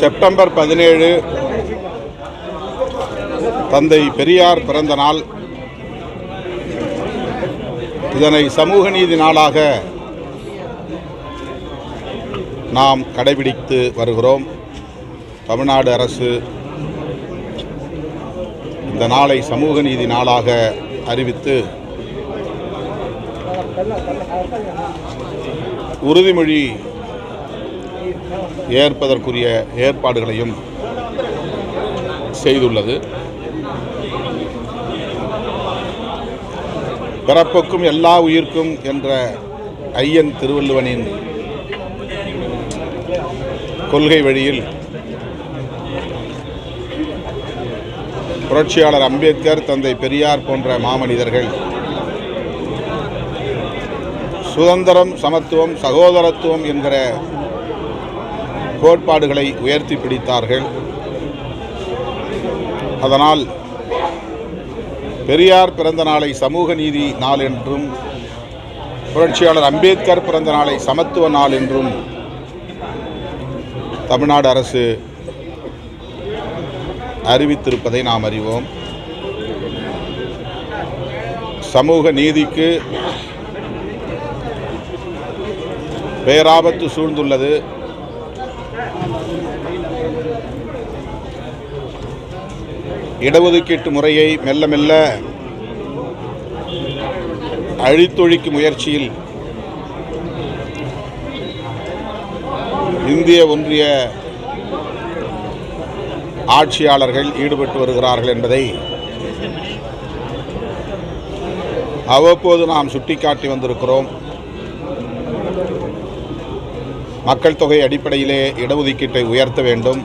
September பதினேழு தந்தை பெரியார் பிறந்த நாள். இதனை சமூக நீதி நாளாக நாம் கடைபிடித்து வருகிறோம். தமிழ்நாடு அரசு இந்த நாளை சமூக நீதி நாளாக அறிவித்து உறுதிமொழி ஏற்பதற்குரிய ஏற்பாடுகளையும் செய்துள்ளது. பிறப்புக்கும் எல்லா உயிர்க்கும் என்ற ஐயன் திருவள்ளுவனின் கொள்கை வழியில் புரட்சியாளர் அம்பேத்கர் தந்தை பெரியார் போன்ற மாமனிதர்கள் சுதந்திரம் சமத்துவம் சகோதரத்துவம் என்கிற கோட்பாடுகளை உயர்த்தி பிடித்தார்கள். அதனால் பெரியார் பிறந்த நாளை சமூக நீதி நாள் என்றும் புரட்சியாளர் அம்பேத்கர் பிறந்த நாளை சமத்துவ நாள் என்றும் தமிழ்நாடு அரசு அறிவித்திருப்பதை நாம் அறிவோம். சமூக நீதிக்கு பேராபத்து சூழ்ந்துள்ளது. இடஒதுக்கீட்டு முறையை மெல்ல மெல்ல அழித்தொழிக்கும் முயற்சியில் இந்திய ஒன்றிய ஆட்சியாளர்கள் ஈடுபட்டு வருகிறார்கள் என்பதை அவ்வப்போது நாம் சுட்டிக்காட்டி வந்திருக்கிறோம். மக்கள் தொகை அடிப்படையிலே இடஒதுக்கீட்டை உயர்த்த வேண்டும்.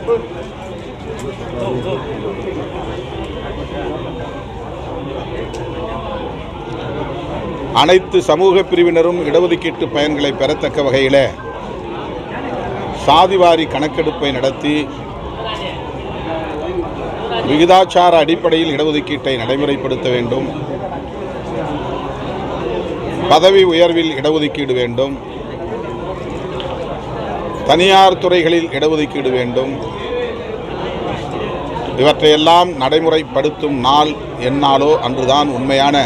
அனைத்து சமூக பிரிவினரும் இடஒதுக்கீட்டு பயன்களை பெறத்தக்க வகையில் சாதிவாரி கணக்கெடுப்பை நடத்தி விகிதாச்சார அடிப்படையில் இடஒதுக்கீட்டை நடைமுறைப்படுத்த வேண்டும். பதவி உயர்வில் இடஒதுக்கீடு வேண்டும். தனியார் துறைகளில் இடஒதுக்கீடு வேண்டும். இவற்றையெல்லாம் நடைமுறைப்படுத்தும் நாள் என்னாலோ அன்றுதான் உண்மையான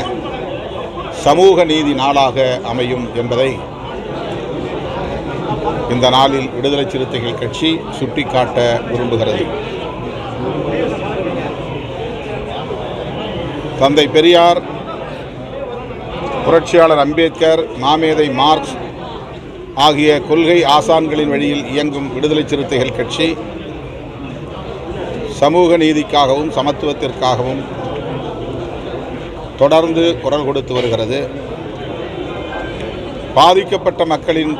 சமூக நீதி நாளாக அமையும் என்பதை இந்த நாளில் விடுதலை சிறுத்தைகள் கட்சி சுட்டிக்காட்ட விரும்புகிறது. தந்தை பெரியார் புரட்சியாளர் அம்பேத்கர் மாமேதை மார்க்ஸ் ஆகிய கொள்கை ஆசான்களின் வழியில் இயங்கும் விடுதலை சிறுத்தைகள் கட்சி சமூக நீதிக்காகவும் சமத்துவத்திற்காகவும் தொடர்ந்து குரல் கொடுத்து வருகிறது. பாதிக்கப்பட்ட மக்களின்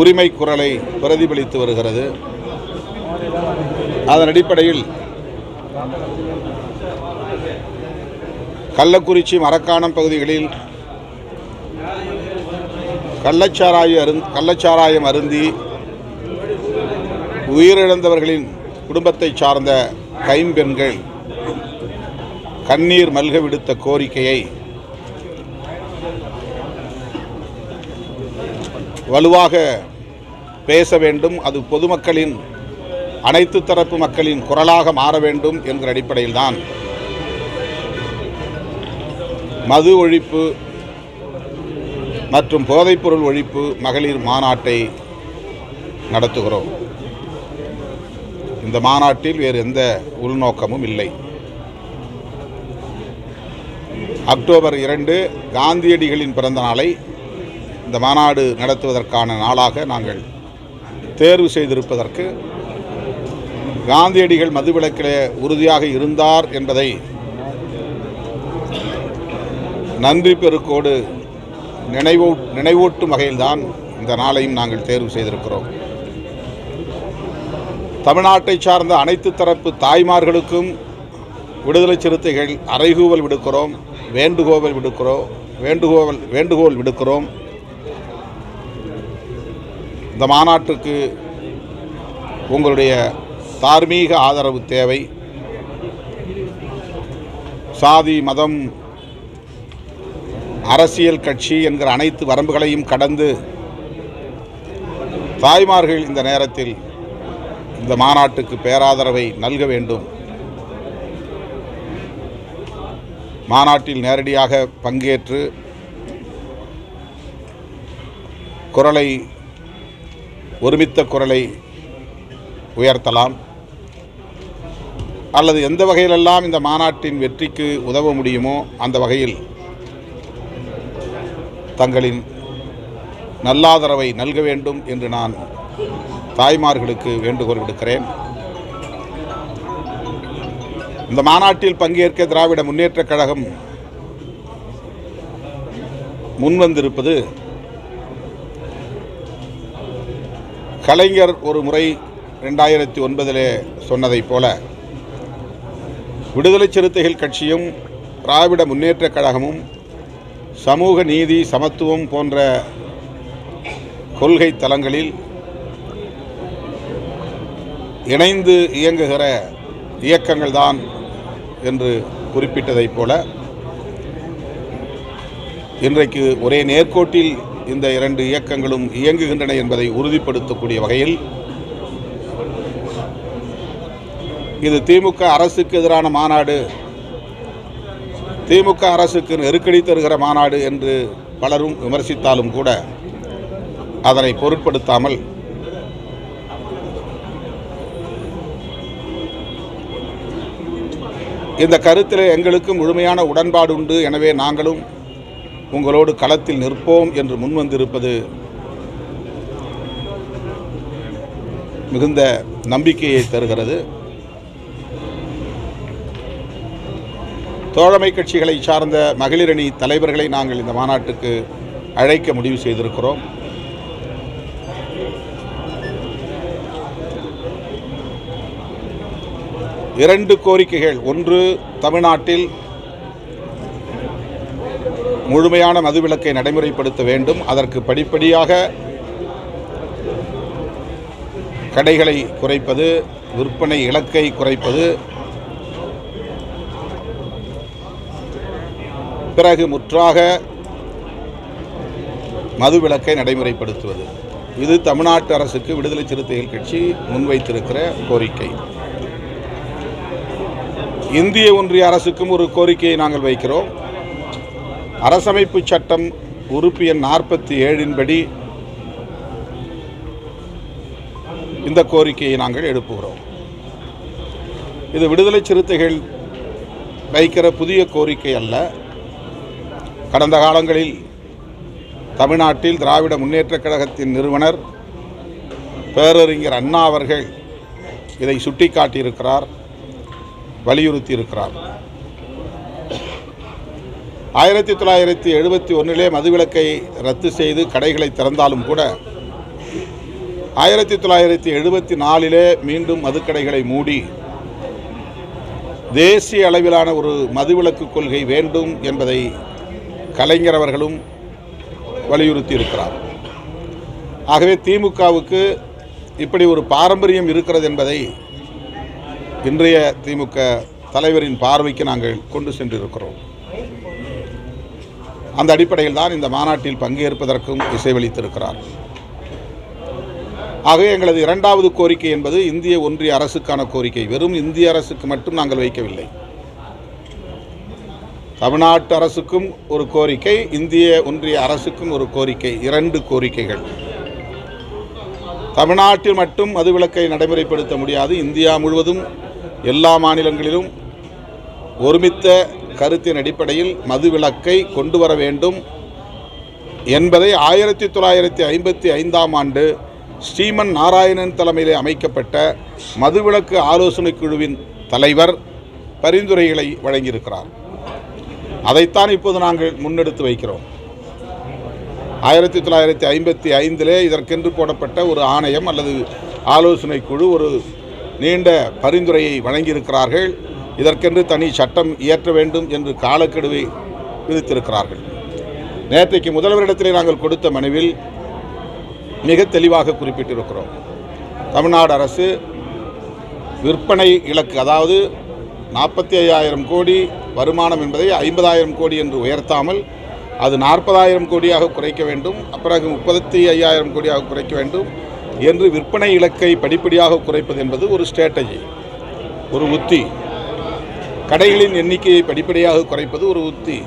உரிமை குரலை பிரதிபலித்து வருகிறது. அதன் அடிப்படையில் கள்ளக்குறிச்சி மரக்காணம் பகுதிகளில் கள்ளச்சாராய அருந் கள்ளச்சாராயம் அருந்தி உயிரிழந்தவர்களின் குடும்பத்தைச் சார்ந்த கைம்பெண்கள் கண்ணீர் மல்க விடுத்த கோரிக்கையை வலுவாக பேச வேண்டும். அது பொதுமக்களின் அனைத்து தரப்பு மக்களின் குரலாக மாற வேண்டும் என்கிற அடிப்படையில்தான். மது ஒழிப்பு மற்றும் போதைப்பொருள் ஒழிப்பு மகளிர் மாநாட்டை நடத்துகிறோம். இந்த மாநாட்டில் வேறு எந்த உள்நோக்கமும் இல்லை. அக்டோபர் இரண்டு காந்தியடிகளின் பிறந்த நாளை இந்த மாநாடு நடத்துவதற்கான நாளாக நாங்கள் தேர்வு செய்திருப்பதற்கு காந்தியடிகள் மதுவிலக்கிலே உறுதியாக இருந்தார் என்பதை நன்றி பெருக்கோடு நினைவூ நினைவூட்டும் வகையில்தான் இந்த நாளையும் நாங்கள் தேர்வு செய்திருக்கிறோம். தமிழ்நாட்டை சார்ந்த அனைத்து தரப்பு தாய்மார்களுக்கும் விடுதலை சிறுத்தைகள் அறைகூவல் விடுக்கிறோம் வேண்டுகோவல் விடுக்கிறோம் வேண்டுகோவல் வேண்டுகோள் விடுக்கிறோம். இந்த மாநாட்டுக்கு உங்களுடைய தார்மீக ஆதரவு தேவை. சாதி மதம் அரசியல் கட்சி என்கிற அனைத்து வரம்புகளையும் கடந்து தாய்மார்கள் இந்த நேரத்தில் இந்த மாநாட்டுக்கு பேராதரவை நல்க வேண்டும். மாநாட்டில் நேரடியாக பங்கேற்று குரலை ஒருமித்த குரலை உயர்த்தலாம். அல்லது எந்த வகையிலெல்லாம் இந்த மாநாட்டின் வெற்றிக்கு உதவ முடியுமோ அந்த வகையில் தங்களின் நல்லாதரவை நல்க வேண்டும் என்று நான் தாய்மார்களுக்கு வேண்டுகோள் விடுக்கிறேன். இந்த மாநாட்டில் பங்கேற்க திராவிட முன்னேற்றக் கழகம் முன்வந்திருப்பது கலைஞர் ஒரு முறை ரெண்டாயிரத்தி ஒன்பதிலே சொன்னதைப் போல விடுதலை சிறுத்தைகள் கட்சியும் திராவிட முன்னேற்றக் கழகமும் சமூக நீதி சமத்துவம் போன்ற கொள்கை தலங்களில் இணைந்து இயங்குகிற இயக்கங்கள் தான் என்று குறிப்பிட்டதைப் போல இன்றைக்கு ஒரே நேர்கோட்டில் இந்த இரண்டு இயக்கங்களும் இயங்குகின்றன என்பதை உறுதிப்படுத்தக்கூடிய வகையில் இது திமுக அரசுக்கு எதிரான மாநாடு திமுக அரசுக்கு நெருக்கடி தருகிற மாநாடு என்று பலரும் விமர்சித்தாலும் கூட அதனை பொருட்படுத்தாமல் இந்த கருத்தில் எங்களுக்கும் முழுமையான உடன்பாடு உண்டு. எனவே நாங்களும் உங்களோடு களத்தில் நிற்போம் என்று முன்வந்திருப்பது மிகுந்த நம்பிக்கையை தருகிறது. தோழமை கட்சிகளை சார்ந்த மகளிரணி தலைவர்களை நாங்கள் இந்த மாநாட்டுக்கு அழைக்க முடிவு செய்திருக்கிறோம். இரண்டு கோரிக்கைகள். ஒன்று தமிழ்நாட்டில் முழுமையான மதுவிலக்கை நடைமுறைப்படுத்த வேண்டும். அதற்கு படிப்படியாக கடைகளை குறைப்பது விற்பனை இலக்கை குறைப்பது பிறகு முற்றாக மதுவிலக்கை நடைமுறைப்படுத்துவது. இது தமிழ்நாட்டு அரசுக்கு விடுதலை சிறுத்தைகள் கட்சி முன்வைத்திருக்கிற கோரிக்கை. இந்திய ஒன்றிய அரசுக்கும் ஒரு கோரிக்கையை நாங்கள் வைக்கிறோம். அரசமைப்பு சட்டம் உறுப்பு எண் நாற்பத்தி ஏழின்படி இந்த கோரிக்கையை நாங்கள் எழுப்புகிறோம் இது விடுதலை சிறுத்தைகள் வைக்கிற புதிய கோரிக்கை அல்ல. கடந்த காலங்களில் தமிழ்நாட்டில் திராவிட முன்னேற்றக் கழகத்தின் நிறுவனர் பேரறிஞர் அண்ணா அவர்கள் இதை சுட்டிக்காட்டியிருக்கிறார். வலியுறுத்தி இருக்கிறார் ஆயிரத்தி தொள்ளாயிரத்தி எழுபத்தி ஒன்றிலே மதுவிலக்கை ரத்து செய்து கடைகளை திறந்தாலும் கூட ஆயிரத்தி தொள்ளாயிரத்தி எழுபத்தி நாலிலே மீண்டும் மதுக்கடைகளை மூடி தேசிய அளவிலான ஒரு மதுவிலக்கு கொள்கை வேண்டும் என்பதை கலைஞர் அவர்களும் வலியுறுத்தி இருக்கிறார் ஆகவே திமுகவுக்கு இப்படி ஒரு பாரம்பரியம் இருக்கிறது என்பதை இன்றைய திமுக தலைவரின் பார்வைக்கு நாங்கள் கொண்டு சென்றிருக்கிறோம். அந்த அடிப்படையில் தான் இந்த மாநாட்டில் பங்கேற்பதற்கும் இசைவளித்திருக்கிறார். ஆகவே எங்களது இரண்டாவது கோரிக்கை என்பது இந்திய ஒன்றிய அரசுக்கான கோரிக்கை. வெறும் இந்திய அரசுக்கு மட்டும் நாங்கள் வைக்கவில்லை. தமிழ்நாட்டு அரசுக்கும் ஒரு கோரிக்கை இந்திய ஒன்றிய அரசுக்கும் ஒரு கோரிக்கை இரண்டு கோரிக்கைகள். தமிழ்நாட்டில் மட்டும் மதுவிலக்கை நடைமுறைப்படுத்த முடியாது. இந்தியா முழுவதும் எல்லா மாநிலங்களிலும் ஒருமித்த கருத்தின் அடிப்படையில் மதுவிலக்கை கொண்டு வர வேண்டும் என்பதை ஆயிரத்தி தொள்ளாயிரத்தி ஐம்பத்தி ஐந்தாம் ஆண்டு ஸ்ரீமன் நாராயணன் தலைமையிலே அமைக்கப்பட்ட மதுவிலக்கு ஆலோசனைக் குழுவின் தலைவர் பரிந்துரைகளை வழங்கியிருக்கிறார். அதைத்தான் இப்போது நாங்கள் முன்னெடுத்து வைக்கிறோம். ஆயிரத்தி தொள்ளாயிரத்தி ஐம்பத்தி ஐந்திலே இதற்கென்று போடப்பட்ட ஒரு ஆணையம் அல்லது ஆலோசனை குழு ஒரு நீண்ட பரிந்துரையை வழங்கியிருக்கிறார்கள். இதற்கென்று தனி சட்டம் இயற்ற வேண்டும் என்று காலக்கெடுவை விதித்திருக்கிறார்கள். நேற்றைக்கு முதல்வரிடத்திலே நாங்கள் கொடுத்த மனுவில் மிக தெளிவாக குறிப்பிட்டிருக்கிறோம். தமிழ்நாடு அரசு விற்பனை இலக்கு அதாவது நாற்பத்தி ஐயாயிரம் கோடி வருமானம் என்பதை ஐம்பதாயிரம் கோடி என்று உயர்த்தாமல் அது நாற்பதாயிரம் கோடியாக குறைக்க வேண்டும். பிறகு முப்பத்தி ஐயாயிரம் கோடியாக குறைக்க வேண்டும். என்று விற்பனை இலக்கை படிப்படியாக குறைப்பது என்பது ஒரு ஸ்ட்ராட்டஜி ஒரு உத்தி. கடைகளின் எண்ணிக்கையை படிப்படியாக குறைப்பது ஒரு உத்தி.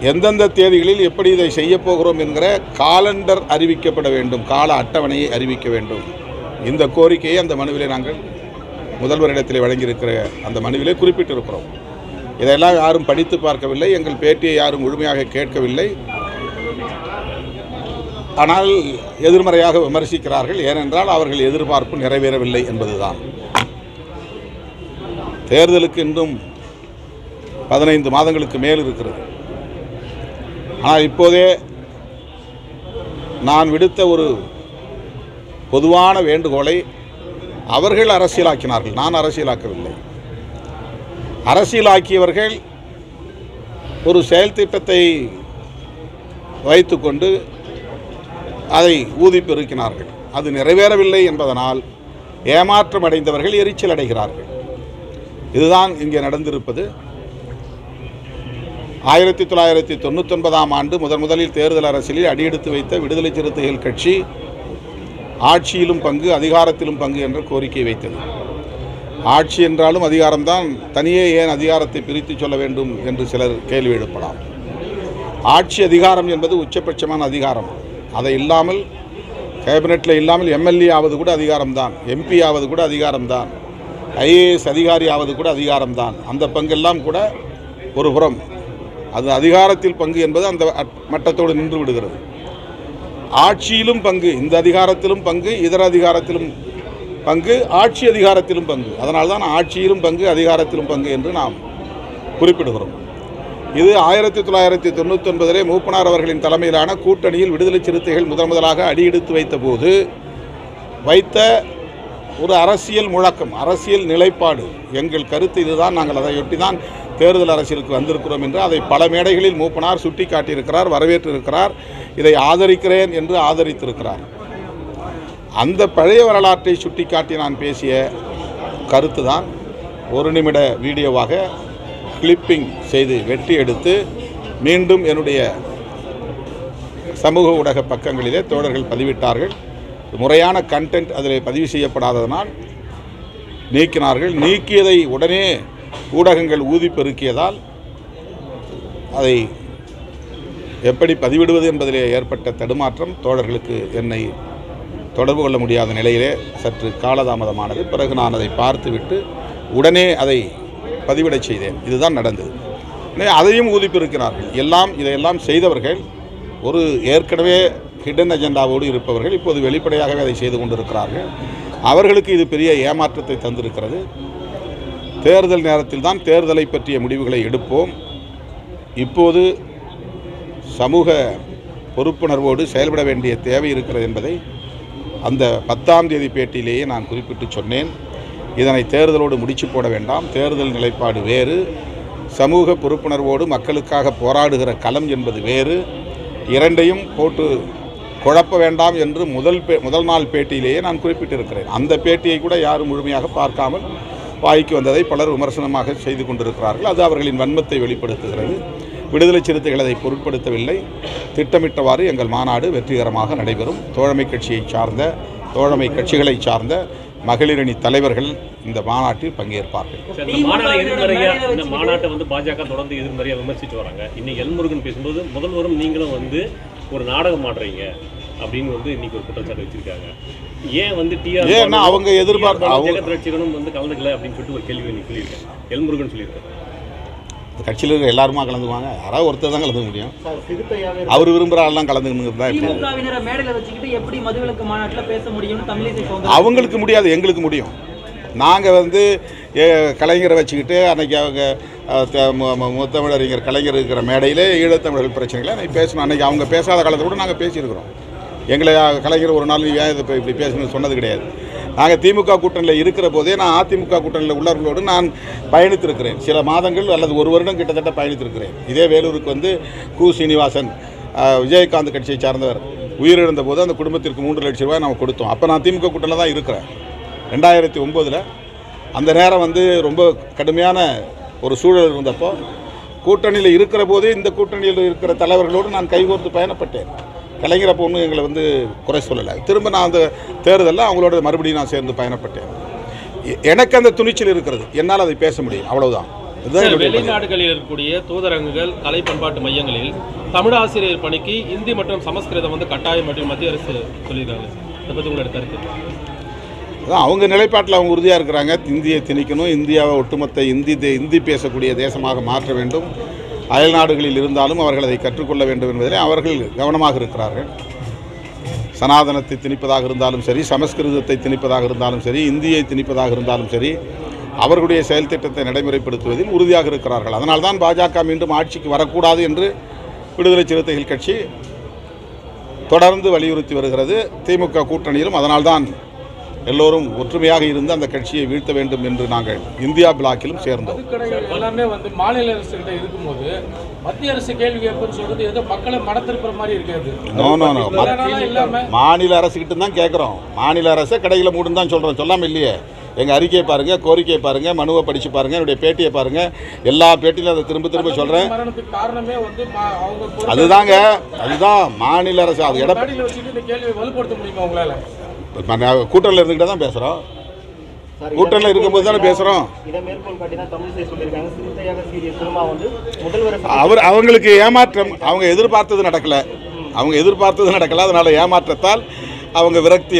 எந்தெந்த தேதிகளில் எப்படி இதை செய்யப்போகிறோம் என்கிற காலண்டர் அறிவிக்கப்பட வேண்டும். கால அட்டவணையை அறிவிக்க வேண்டும். இந்த கோரிக்கையை அந்த மனுவிலே நாங்கள் முதல்வரிடத்தில் வழங்கியிருக்கிற அந்த மனுவிலே குறிப்பிட்டிருக்கிறோம். இதையெல்லாம் யாரும் படித்து பார்க்கவில்லை. எங்கள் பேட்டியை யாரும் முழுமையாக கேட்கவில்லை. ஆனால் எதிர்மறையாக விமர்சிக்கிறார்கள். ஏனென்றால் அவர்கள் எதிர்பார்ப்பு நிறைவேறவில்லை என்பதுதான். தேர்தலுக்கு இன்னும் பதினைந்து மாதங்களுக்கு மேல் இருக்கிறது. ஆனால் இப்போதே நான் விடுத்த ஒரு பொதுவான வேண்டுகோளை அவர்கள் அரசியலாக்கினார்கள். நான் அரசியலாக்கவில்லை. அரசியலாக்கியவர்கள் ஒரு செயல் திட்டத்தை வைத்துக்கொண்டு அதை ஊதி பெருக்கினார்கள் அது நிறைவேறவில்லை என்பதனால் ஏமாற்றம் அடைந்தவர்கள் எரிச்சல் அடைகிறார்கள். இதுதான் இங்கே நடந்திருப்பது. ஆயிரத்தி தொள்ளாயிரத்தி தொண்ணூத்தொன்பதாம் ஆண்டு முதன் முதலில் தேர்தல் அரசியலில் அடியெடுத்து வைத்த விடுதலை சிறுத்தைகள் கட்சி ஆட்சியிலும் பங்கு அதிகாரத்திலும் பங்கு என்ற கோரிக்கை வைத்தது. ஆட்சி என்றாலும் அதிகாரம்தான். தனியே ஏன் அதிகாரத்தை பிரித்து சொல்ல வேண்டும் என்று சிலர் கேள்வி எழுப்பலாம். ஆட்சி அதிகாரம் என்பது உச்சபட்சமான அதிகாரம். அதை இல்லாமல் கேபினெட்டில் இல்லாமல் எம்எல்ஏ ஆவது கூட அதிகாரம்தான். எம்பி ஆவது கூட அதிகாரம்தான். ஐஏஎஸ் அதிகாரி ஆவது கூட அதிகாரம்தான். அந்த பங்கெல்லாம் கூட ஒரு புறம். அது அதிகாரத்தில் பங்கு என்பது அந்த மட்டத்தோடு நின்று விடுகிறது. ஆட்சியிலும் பங்கு இந்த அதிகாரத்திலும் பங்கு இதர அதிகாரத்திலும் பங்கு ஆட்சி அதிகாரத்திலும் பங்கு. அதனால்தான் ஆட்சியிலும் பங்கு அதிகாரத்திலும் பங்கு என்று நாம் குறிப்பிடுகிறோம். இது ஆயிரத்தி தொள்ளாயிரத்தி தொண்ணூற்றி ஒன்பதிலே மூப்பனார் அவர்களின் தலைமையிலான கூட்டணியில் விடுதலை சிறுத்தைகள் முதன் முதலாக அடியெடுத்து வைத்தபோது வைத்த ஒரு அரசியல் முழக்கம் அரசியல் நிலைப்பாடு. எங்கள் கருத்து இதுதான். நாங்கள் அதையொட்டி தான் தேர்தல் அரசியலுக்கு வந்திருக்கிறோம் என்று அதை பல மேடைகளில் மூப்பனார் சுட்டி காட்டியிருக்கிறார் வரவேற்றிருக்கிறார். இதை ஆதரிக்கிறேன் என்று ஆதரித்திருக்கிறார். அந்த பழைய வரலாற்றை சுட்டிக்காட்டி நான் பேசிய கருத்து தான் ஒரு நிமிட வீடியோவாக கிளிப்பிங் செய்து வெட்டி எடுத்து மீண்டும் என்னுடைய சமூக ஊடக பக்கங்களிலே தோழர்கள் பதிவிட்டார்கள். முறையான கண்டென்ட் அதில் பதிவு செய்யப்படாததனால் நீக்கினார்கள். நீக்கியதை உடனே ஊடகங்கள் ஊதி பெருக்கியதால் அதை எப்படி பதிவிடுவது என்பதிலே ஏற்பட்ட தடுமாற்றம் தோழர்களுக்கு என்னை தொடர்பு கொள்ள முடியாத நிலையிலே சற்று காலதாமதமானது. பிறகு நான் அதை பார்த்துவிட்டு உடனே அதை பதிவிடை செய்தேன். இதுதான் நடந்தது. அதையும் ஊதிப்பிருக்கிறார்கள். எல்லாம் இதையெல்லாம் செய்தவர்கள் ஒரு ஏற்கனவே ஹிடன் அஜெண்டாவோடு இருப்பவர்கள் இப்போது வெளிப்படையாகவே அதை செய்து கொண்டிருக்கிறார்கள். அவர்களுக்கு இது பெரிய ஏமாற்றத்தை தந்திருக்கிறது. தேர்தல் நேரத்தில் தான் தேர்தலை பற்றிய முடிவுகளை எடுப்போம். இப்போது சமூக பொறுப்புணர்வோடு செயல்பட வேண்டிய தேவை இருக்கிறது என்பதை அந்த பத்தாம் தேதி பேட்டியிலேயே நான் குறிப்பிட்டு சொன்னேன். இதனை தேர்தலோடு முடிச்சு போட வேண்டாம். தேர்தல் நிலைப்பாடு வேறு. சமூக பொறுப்புணர்வோடு மக்களுக்காக போராடுகிற களம் என்பது வேறு. இரண்டையும் போட்டு குழப்ப வேண்டாம் என்று முதல் பே முதல் நாள் பேட்டியிலேயே நான் குறிப்பிட்டிருக்கிறேன். அந்த பேட்டியை கூட யாரும் முழுமையாக பார்க்காமல் வாய்க்கு வந்ததை பலர் விமர்சனமாக செய்து கொண்டிருக்கிறார்கள். அது அவர்களின் வன்மத்தை வெளிப்படுத்துகிறது. விடுதலை சிறுத்தைகள் அதை பொருட்படுத்தவில்லை. திட்டமிட்டவாறு எங்கள் மாநாடு வெற்றிகரமாக நடைபெறும். தோழமை கட்சியை சார்ந்த தோழமை கட்சிகளை சார்ந்த மகளிரணி தலைவர்கள் இந்த மாநாட்டில் பங்கேற்பார்கள். இந்த மாநாட்டை வந்து பாஜக தொடர்ந்து எதிர்மறையா விமர்சிச்சு வராங்க. இன்னைக்கு எல்முருகன் பேசும்போது முதல்வரும் நீங்களும் வந்து ஒரு நாடகம் ஆடுறீங்க அப்படின்னு வந்து இன்னைக்கு ஒரு குற்றச்சாட்டு வச்சிருக்காங்க. ஏன் வந்து டிஆர் ஏன்னா அவங்க எதிர்பார்க்க- அவங்க- வந்து கலந்துக்கல அப்படின்னு சொல்லிட்டு ஒரு கேள்வி இன்னைக்கு சொல்லியிருக்கேன் எல்முருகன் சொல்லியிருக்காரு. கட்சியில் இருக்கிற எல்லாருமா கலந்துக்குவாங்க? யாராவது ஒருத்தர் தான் கலந்துக்க முடியும். அவர் விரும்புகிற ஆள்லாம் கலந்துக்கணுங்கிறது தான் அவங்களுக்கு முடியாது எங்களுக்கு முடியும். நாங்கள் வந்து கலைஞரை வச்சுக்கிட்டு அன்னைக்கு அவங்க அஹ், த- மு- மு- முத்தமிழறிஞர் கலைஞர் இருக்கிற மேடையில் ஈழத்தமிழர்கள் பிரச்சனைகளை அன்னைக்கு பேசணும். அன்னைக்கு அவங்க பேசாத காலத்தில் கூட நாங்கள் பேசியிருக்கிறோம். எங்களை கலைஞர் ஒரு நாள் ஏன் இதை இப்ப இப்படி பேசணும்னு சொன்னது கிடையாது. நாங்கள் திமுக கூட்டணியில் இருக்கிற போதே நான் அதிமுக கூட்டணியில் உள்ளவர்களோடு நான் பயணித்திருக்கிறேன். சில மாதங்கள் அல்லது ஒரு வருடம் கிட்டத்தட்ட பயணித்திருக்கிறேன். இதே வேலூருக்கு வந்து கு. சீனிவாசன் விஜயகாந்த் கட்சியை சார்ந்தவர் உயிரிழந்த போது அந்த குடும்பத்திற்கு மூன்று லட்சம் ரூபாய் நம்ம கொடுத்தோம். அப்போ நான் திமுக கூட்டணியில் தான் இருக்கிறேன். ரெண்டாயிரத்தி ஒம்போதில் அந்த நேரம் வந்து ரொம்ப கடுமையான ஒரு சூழல் இருந்தப்போ கூட்டணியில் இருக்கிற போதே இந்த கூட்டணியில் இருக்கிற தலைவர்களோடு நான் கைகோர்த்து பயணப்பட்டேன். கலைஞர் அப்போ ஒன்றும் எங்களை வந்து குறை சொல்லலை. திரும்ப நான் அந்த தேர்தலில் அவங்களோட மறுபடியும் நான் சேர்ந்து பயணப்பட்டேன். எனக்கு அந்த துணிச்சல் இருக்கிறது. என்னால் அதை பேச முடியும். அவ்வளவுதான். வெளிநாடுகளில் இருக்கக்கூடிய தூதரகங்கள் கலை பண்பாட்டு மையங்களில் தமிழ் ஆசிரியர் பணிக்கு இந்தி மற்றும் சமஸ்கிருதம் வந்து கட்டாயம் மற்றும் மத்திய அரசு சொல்லியிருக்காங்க. இதை பற்றி உங்களோட கருத்து? அதான் அவங்க நிலைப்பாட்டில் அவங்க உறுதியாக இருக்கிறாங்க. இந்தியை திணிக்கணும். இந்தியாவை ஒட்டுமொத்த இந்தி இந்தி பேசக்கூடிய தேசமாக மாற்ற வேண்டும். அயல்நாடுகளில் இருந்தாலும் அவர்கள் அதை கற்றுக்கொள்ள வேண்டும் என்பதிலே அவர்கள் கவனமாக இருக்கிறார்கள். சனாதனத்தை திணிப்பதாக இருந்தாலும் சரி சமஸ்கிருதத்தை திணிப்பதாக இருந்தாலும் சரி இந்தியை திணிப்பதாக இருந்தாலும் சரி அவர்களுடைய செயல் திட்டத்தை நடைமுறைப்படுத்துவதில் உறுதியாக இருக்கிறார்கள். அதனால்தான் பாஜக மீண்டும் ஆட்சிக்கு வரக்கூடாது என்று விடுதலை சிறுத்தைகள் கட்சி தொடர்ந்து வலியுறுத்தி வருகிறது. திமுக கூட்டணியிலும் அதனால்தான் எல்லோரும் ஒற்றுமையாக இருந்து அந்த கட்சியை வீழ்த்த வேண்டும் என்று நாங்கள் இந்தியா பிளாக்கிலும் சேர்ந்தோம். எல்லாமே வந்து மாநில அரசு கிட்ட இருக்கும்போது மத்திய அரசு கேள்வி சொல்றது ஏதோ மக்களை மாதிரி இருக்காது மாநில அரசுக்கிட்ட தான் கேட்குறோம். மாநில அரசை கடைகளை மூடுன்னு தான் சொல்கிறோம் சொல்லாமல் இல்லையே. எங்கள் அறிக்கையை பாருங்கள் கோரிக்கையை பாருங்கள் மனுவை படித்து பாருங்கள் என்னுடைய பேட்டியை பாருங்கள் எல்லா பேட்டியிலும் அதை திரும்ப திரும்ப சொல்கிறேன் அதுதாங்க. அதுதான் மாநில அரசு. அது எடப்பாடி கூட்டணியில் இருந்துக்கிட்டே தான் பேசுகிறோம் கூட்டணியில் இருக்கும்போது தானே பேசுகிறோம் அவர் அவங்களுக்கு ஏமாற்றம் அவங்க எதிர்பார்த்தது நடக்கல. அவங்க எதிர்பார்த்தது நடக்கல. அதனால ஏமாற்றத்தால் அவங்க விரக்தி